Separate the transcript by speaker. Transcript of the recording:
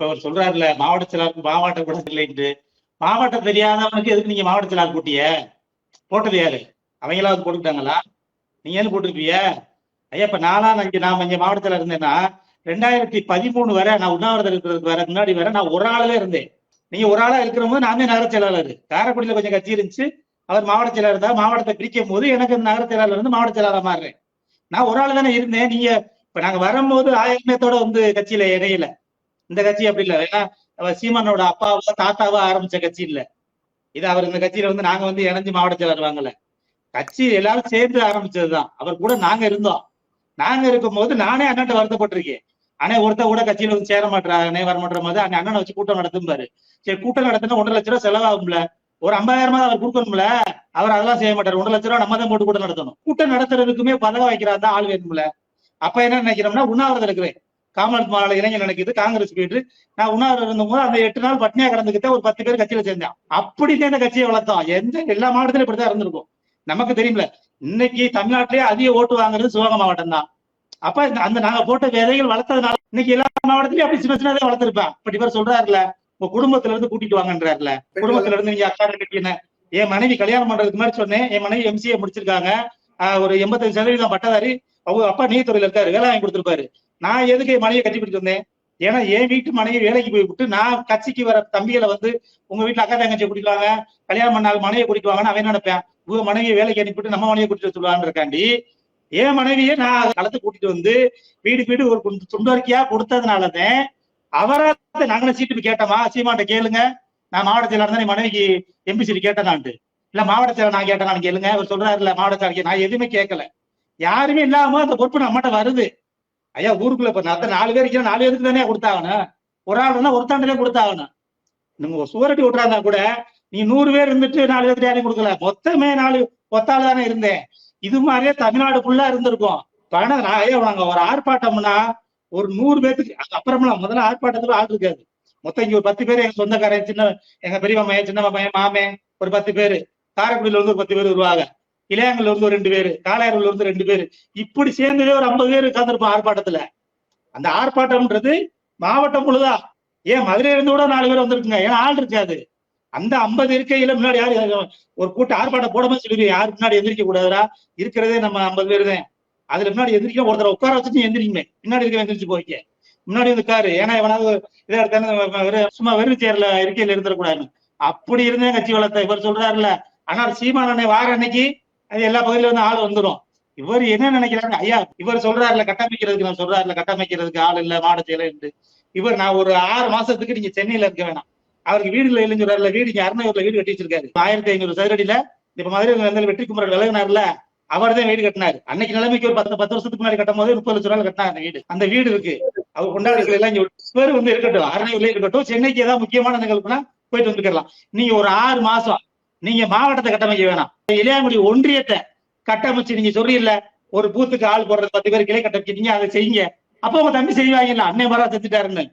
Speaker 1: இப்ப அவர் சொல்றாருல மாவட்ட செயலாளருக்கு மாவட்டம் கூட இல்லைன்ட்டு. மாவட்டம் தெரியாதவனுக்கு எதுக்கு நீங்க மாவட்ட செயலாளர் போட்டிய? போட்டது யாரு? அவங்களாவது போட்டுக்கிட்டாங்களா? நீங்க ஏன்னு போட்டிருப்பீங்க ஐயா இப்ப நானா இங்க நான் இங்க மாவட்டத்துல இருந்தேன்னா ரெண்டாயிரத்தி பதிமூணு வரை நான் உண்ணாவிரதம் இருக்கிறதுக்கு வர முன்னாடி வர நான் ஒரு ஆளவே இருந்தேன். நீங்க ஒரு ஆளா இருக்கிற போது நானே நகர செயலாளர். காரைக்குடியில கொஞ்சம் கட்சி இருந்துச்சு. அவர் மாவட்ட செயலாளர் தான். மாவட்டத்தை பிரிக்கும் போது எனக்கு நகர செயலாளர் இருந்து மாவட்ட செயலாளர் மாறுறேன். நான் ஒரு ஆள் தானே இருந்தேன். நீங்க இப்ப நாங்க வரும்போது ஆயிரமேத்தோட வந்து கட்சியில இடையில இந்த கட்சி அப்படி இல்லை. ஏன்னா சீமானோட அப்பாவோ தாத்தாவோ ஆரம்பிச்ச கட்சி இல்ல. இது அவர் இந்த கட்சியில வந்து நாங்க வந்து இணைஞ்சு மாவட்ட செயலர் வாங்கல. கட்சி எல்லாரும் சேர்ந்து ஆரம்பிச்சதுதான். அவர் கூட நாங்க இருந்தோம். நாங்க இருக்கும்போது நானே அண்ணன்ட்ட வருத்தப்பட்டிருக்கேன். அண்ணே ஒருத்த கூட கட்சியில வந்து சேர மாட்டானே வர மாட்டேற போது அந்த அண்ணனை வச்சு கூட்டம் நடத்தும்பாரு. சரி கூட்டம் நடத்தினா ஒன்றரை லட்ச ரூபா செலவாகும்ல. ஒரு ஐம்பதாயிரமா அவர் கொடுக்கணும்ல. அவர் அதெல்லாம் செய்ய மாட்டார். ஒன்றரை லட்ச ரூபா நம்ம தான் போட்டு கூட்டம் நடத்தணும். கூட்டம் நடத்துறதுக்குமே பதகம் வைக்கிறாரு தான் ஆள் வேணும்ல. அப்ப என்ன நினைக்கிறோம்னா உண்ணாவிரதம் இருக்கிறேன் காமராஜ் மாநில இளைஞர் நினைக்குது காங்கிரஸ் போயிட்டு. நான் உண்ணாவிரதம் இருந்தபோது அந்த எட்டு நாள் பட்னியா கடந்துகிட்ட ஒரு பத்து பேர் கட்சியில சேர்ந்தேன். அப்படி சேர்ந்த கட்சியை வளர்த்தோம். எந்த எல்லா மாவட்டத்திலும் இப்படிதான் இருந்திருக்கும். நமக்கு தெரியும்ல இன்னைக்கு தமிழ்நாட்டிலேயே அதிக ஓட்டு வாங்குறது சிவகங்கை மாவட்டம் தான். அப்ப இந்த- அந்த நாங்க போட்ட விதைகள் வளர்த்ததுனால இன்னைக்கு எல்லா மாவட்டத்திலயும் அப்படி சின்ன சின்னதே வளர்த்திருப்பேன். இப்படி பேர் சொல்றாருல உங்க குடும்பத்துல இருந்து கூட்டிட்டு வாங்கன்றாருல. குடும்பத்துல இருந்து நீங்க அக்கா கட்டின என் மனைவி கல்யாணம் பண்றதுக்கு மாதிரி சொன்னேன். என் மனைவி எம்சிஏ முடிச்சிருக்காங்க. ஒரு எண்பத்தஞ்சு சதவீதம் பட்டதாரி. அவங்க அப்பா நீதித்துறையில இருக்காரு வேலை வாங்கி கொடுத்திருப்பாரு. நான் எதுக்கு மனைவியை கட்டி பிடிச்சு வந்தேன்? ஏன்னா என் வீட்டு மனைவி வேலைக்கு போய் விட்டு நான் கட்சிக்கு வர தம்பிகளை வந்து உங்க வீட்டுல அக்கா தங்கச்சியை கூட்டிட்டு வாங்க கல்யாணம் பண்ணாலும் மனைவியை கூட்டிட்டு வாங்கன்னு அவன் நினைப்பேன்? உங்க மனைவியை வேலைக்கு அனுப்பிட்டு நம்ம மனைவியை கூட்டிட்டு சொல்லுவான்னு இருக்காண்டி. என் மனைவியை நான் களத்தை கூட்டிட்டு வந்து வீடு வீடு ஒரு குண்டு- துண்டறிக்கையா கொடுத்ததுனாலதான் அவரை நாங்களே சீட்டு கேட்டோமா? சீமாட்ட கேளுங்க. நான் மாவட்ட செயலாளர் தான் மனைவிக்கு எம்பி சீட்டு கேட்டேனான்ட்டு. இல்ல மாவட்ட செயலர் நான் கேட்டேனான்னு கேளுங்க. அவர் சொல்றாரு இல்ல மாவட்ட செயலர் நான் எதுவுமே கேட்கல. யாருமே இல்லாம அந்த பொறுப்பு நம்மகிட்ட வருது. ஐயா ஊருக்குள்ள இப்ப நான் நாலு பேர் நாலு பேருக்கு தானே கொடுத்தாகணும். ஒரு ஆள் இருந்தா ஒருத்தாண்டே கொடுத்தாகணும். நீங்க சுவரட்டி விட்டுறாங்க கூட நீ நூறு பேர் இருந்துட்டு நாலு பேருக்கு யாரையும் கொடுக்கல. மொத்தமே நாலு ஒத்தாள் தானே இருந்தேன். இது மாதிரியே தமிழ்நாடு ஃபுல்லா இருந்திருக்கும். பணம் நான் ஐயா வாங்க ஒரு ஆர்ப்பாட்டம்னா ஒரு நூறு பேத்துக்கு அப்புறமெல்லாம் முதல்ல ஆர்ப்பாட்டத்துல ஆள் இருக்காது. மொத்தம் இங்க ஒரு பத்து பேர் எங்க சொந்தக்காரன் சின்ன எங்க பெரியம்மா பையன் சின்ன பையன் மாமே ஒரு பத்து பேரு. காரைக்குடியில இருந்து ஒரு பத்து பேர் வருவாங்க. இளையாங்கல்ல இருந்து ஒரு ரெண்டு பேரு காளையாறுல இருந்து ரெண்டு பேரு. இப்படி சேர்ந்ததே ஒரு ஐம்பது பேர் உட்கார்ந்துருப்போம் ஆர்ப்பாட்டத்துல. அந்த ஆர்ப்பாட்டம்ன்றது மாவட்டம் முழுதா? ஏன் மதுரையில இருந்து கூட நாலு பேர் வந்திருக்குங்க. ஏன்னா ஆள் இருக்காது? அந்த ஐம்பது இருக்கையில முன்னாடி யாரு ஒரு கூட்டம் ஆர்ப்பாட்டம் போடாம சொல்லுவீங்க யாரு முன்னாடி எந்திரிக்க கூடாதுரா இருக்கிறதே நம்ம ஐம்பது பேர் தான். அதுல முன்னாடி எந்திரிக்க ஒருத்தர உட்கார வச்சுட்டு எந்திரிக்குமே முன்னாடி இருக்க எந்திரிச்சு போய்க்க. முன்னாடி வந்து காரு ஏன்னா எவனாவது இதா எடுத்தானு சும்மா வெறும் சேர்ல இருக்கையில இருந்துடக்கூடாது அப்படி இருந்தே கட்சி வளர்த்த இவர் சொல்றாருல்ல ஆனால் சீமானனை வார அன்னைக்கு அது எல்லா பகுதியில வந்து ஆள் வந்துடும் இவர் என்ன நினைக்கிறாங்க ஐயா இவர் சொல்றாருல கட்டமைக்கிறதுக்கு நான் சொல்றாருல கட்டமைக்கிறதுக்கு ஆள் இல்ல மாட செயலு இவர் நான் ஒரு ஆறு மாசத்துக்கு நீங்க சென்னையில இருக்க வேணாம். அவருக்கு வீடு இல்ல இல்லைன்னு சொல்றாருல வீடு இங்க அருணகூர்ல வீடு கட்டி வச்சிருக்காரு. ஆயிரத்தி ஐநூறு சதுரடியில இப்ப மதுரை வந்து வெற்றி குமரன் விலகினார்ல அவர் தான் வீடு கட்டினாரு. அன்னைக்கு நிலைமைக்கு ஒரு பத்து பத்து வருஷத்துக்கு முன்னாடி கட்டும் போது முப்பது லட்ச ரூபாய் கட்டினாரு அந்த வீடு. அந்த வீடு இருக்கு. அவர் கொண்டாடுகள் எல்லாம் பேர் வந்து இருக்கட்டும் அருணையூர்ல இருக்கட்டும் சென்னைக்கு ஏதாவது முக்கியமான நிகழ்வுனா போயிட்டு வந்துக்கலாம் நீங்க ஒரு ஆறு மாசம் நீங்க மாவட்டத்தை கட்டமைக்க வேணாம். இளையாங்குடி ஒன்றியத்தை கட்டமைச்சு நீங்க சொல்றீங்கல்ல ஒரு பூத்துக்கு ஆள் போடுறது பத்து பேர் கிளை கட்டமைச்சு நீங்க அதை செய்யுங்க. அப்ப உங்க தம்பி செய்வாங்கல்ல அன்னை மரா செத்துட்டாருன்னு.